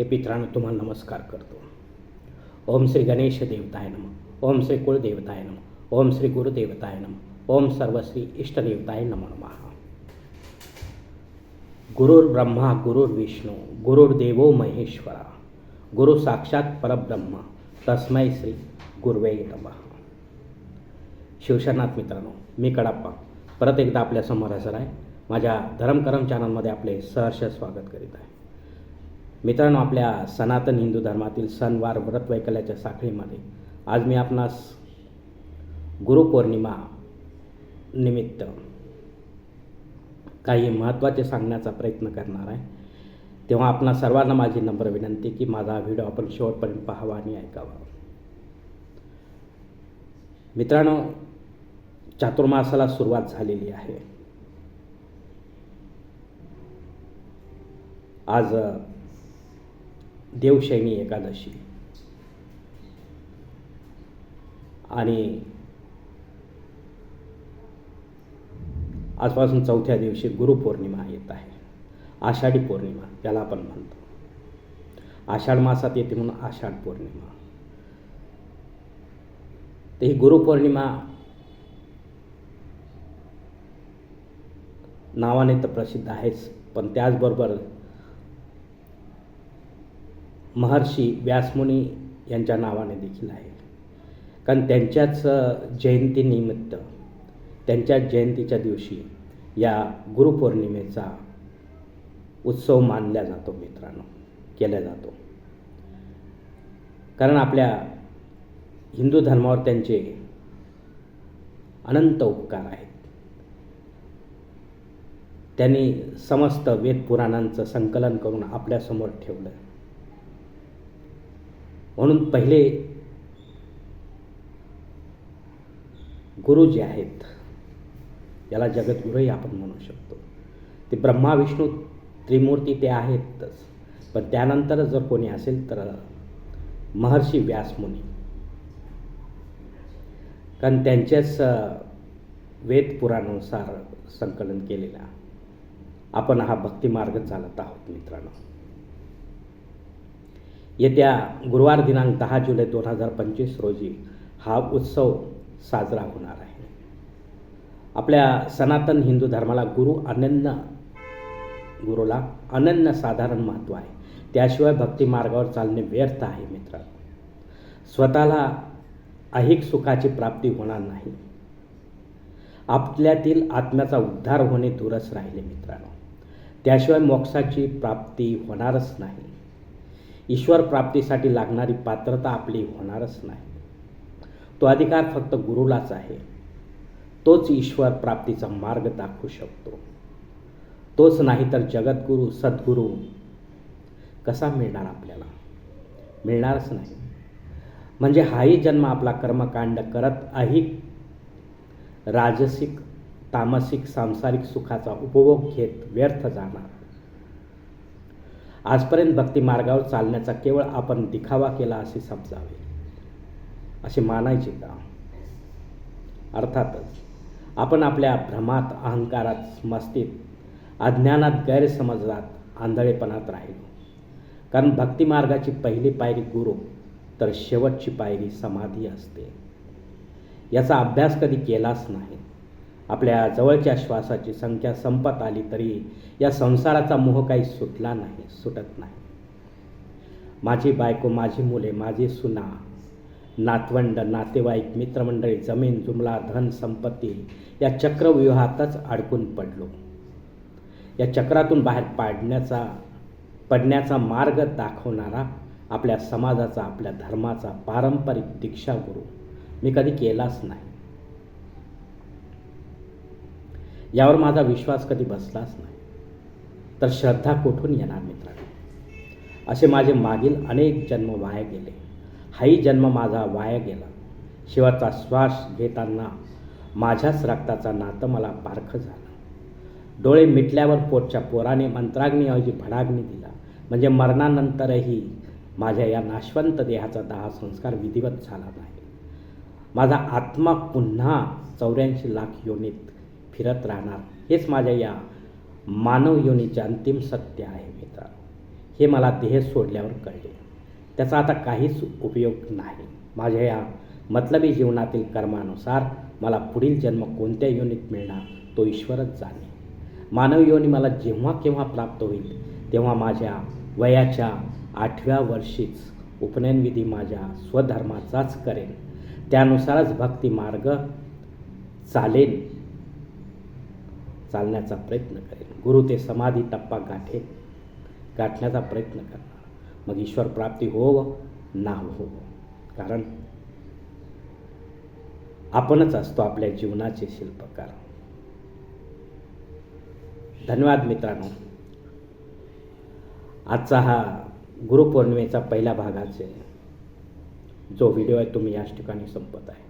हे पित्रांनो तुम्हाला नमस्कार करतो. ओम श्री गणेश देवताय नम ओम श्री कुळदेवताय नम ओम श्री गुरुदेवताय नम ओम सर्वश्री इष्टदेवताय नम नमः. गुरुर्ब्रह्मा गुरुर्विष्णू गुरुर्देवो महेश्वरा गुरु साक्षात परब्रह्म तस्मै श्री गुरुवे नमः. शिवशरनाथ मित्रांनो मी कडाप्पा परत एकदा आपल्यासमोर हजर आहे. माझ्या धरमकरम चॅनलमध्ये आपले सहर्ष स्वागत करीत आहे. मित्रांनो आपल्या सनातन हिंदू धर्मातील सणवार व्रत वैकल्याच्या साखळीमध्ये आज मी आपणास गुरुपौर्णिमा निमित्त काही महत्त्वाचे सांगण्याचा प्रयत्न करणार आहे. तेव्हा आपणा सर्वांना माझी नम्र विनंती की माझा व्हिडिओ आपण शेवटपर्यंत पाहावा आणि ऐकावा. मित्रांनो चातुर्मासाला सुरुवात झालेली आहे. आज देवशैनी एकादशी. आणि आजपासून चौथ्या दिवशी गुरुपौर्णिमा येत आहे. आषाढी पौर्णिमा याला आपण म्हणतो. आषाढ मासात येते म्हणून आषाढ पौर्णिमा. तर ही गुरुपौर्णिमा नावाने तर प्रसिद्ध आहेच पण त्याचबरोबर महर्षी व्यासमुनी यांच्या नावाने देखील आहे. कारण त्यांच्याच जयंतीनिमित्त त्यांच्या जयंतीच्या दिवशी या गुरुपौर्णिमेचा उत्सव मानला जातो मित्रांनो केला जातो. कारण आपल्या हिंदू धर्मावर त्यांचे अनंत उपकार आहेत. त्यांनी समस्त वेद पुराणांचं संकलन करून आपल्यासमोर ठेवलं. म्हणून पहिले गुरु जे आहेत याला जगद्गुरूही आपण म्हणू शकतो. ते ब्रह्मा विष्णू त्रिमूर्ती ते आहेतच. पण त्यानंतर जर कोणी असेल तर महर्षी व्यासमुनी कारण त्यांच्याच वेद पुराणानुसार संकलन केलेला आपण हा भक्तिमार्ग चालत आहोत मित्रांनो. येत्या गुरुवार दिनांक दहा जुलै दोन हजार पंचवीस रोजी हा उत्सव साजरा होणार आहे. आपल्या सनातन हिंदू धर्माला गुरु अनन्य गुरुला अनन्य साधारण महत्त्व आहे. त्याशिवाय भक्तिमार्गावर चालणे व्यर्थ आहे मित्र. स्वतःला अधिक सुखाची प्राप्ती होणार नाही. आपल्यातील आत्म्याचा उद्धार होणे दूरच राहिले मित्रांनो. त्याशिवाय मोक्षाची प्राप्ती होणारच नाही. ईश्वर प्राप्तीसाठी लागणारी पात्रता आपली होणारच नाही. तो अधिकार फक्त गुरुलाच आहे. तोच ईश्वर प्राप्तीचा मार्ग दाखवू शकतो. तोच नाही तर जगद्गुरू सद्गुरू कसा मिळणार आपल्याला? मिळणारच नाही. म्हणजे हाही जन्म आपला कर्मकांड करत अहिक राजसिक तामसिक सांसारिक सुखाचा उपभोग घेत व्यर्थ जाणार. आजपर्यंत भक्ती मार्गावर चालण्याचा केवळ आपण दिखावा केला असे समजावे. असे मानायचे का? अर्थातच आपण आपल्या भ्रमात अहंकारात मस्तीत अज्ञानात गैरसमजात आंधळेपणात राहिलो. कारण भक्तिमार्गाची पहिली पायरी गुरु तर शेवटची पायरी समाधी असते. याचा अभ्यास कधी केलाच नाही. आपल्या जवळच्या श्वासाची संख्या संपत आली तरी या संसाराचा मोह काही सुटला नाही सुटत नाही. माझी बायको माझी मुले माझी सुना नातवंड नातेवाईक मित्रमंडळी जमीन जुमला धन संपत्ती या चक्रव्यूहातच अडकून पडलो. या चक्रातून बाहेर पाडण्याचा पडण्याचा मार्ग दाखवणारा आपल्या समाजाचा आपल्या धर्माचा पारंपरिक दीक्षागुरू मी कधी केलाच नाही. यावर माझा विश्वास कधी बसलाच नाही. तर श्रद्धा कुठून येणार मित्रांनो? असे माझे मागील अनेक जन्म वाया गेले. हाही जन्म माझा वाया गेला. शिवाचा श्वास घेताना माझ्याच रक्ताचा नातं मला पारखं झालं. डोळे मिटल्यावर पोटच्या पोराने मंत्राग्नीऐवजी भडाग्नी दिला. म्हणजे मरणानंतरही माझ्या या नाशवंत देहाचा दहा संस्कार विधिवत झाला नाही. माझा आत्मा पुन्हा चौऱ्याऐंशी लाख योनीत फिरत राहणार. हेच माझ्या या मानव योनीचे अंतिम सत्य आहे मित्रांनो हे मला देह सोडल्यावर कळले. त्याचा आता काहीच उपयोग नाही. माझ्या या मतलबी जीवनातील कर्मानुसार मला पुढील जन्म कोणत्या योनीत मिळणार तो ईश्वरच जाणे. मानव योनी मला जेव्हा केव्हा प्राप्त होईल तेव्हा माझ्या वयाच्या आठव्या वर्षीच उपनयनविधी माझ्या स्वधर्माचाच करेन. त्यानुसारच भक्ती मार्ग चालेल चालण्याचा प्रयत्न करेन. गुरु ते समाधी टप्पा गाठे गाठण्याचा प्रयत्न करणार. मग ईश्वर प्राप्ती होव ना हो कारण आपणच असतो आपल्या जीवनाचे शिल्पकार. धन्यवाद मित्रांनो. आजचा हा गुरुपौर्णिमेचा पहिल्या भागाचे जो व्हिडिओ आहे तुम्ही याच ठिकाणी संपत आहे.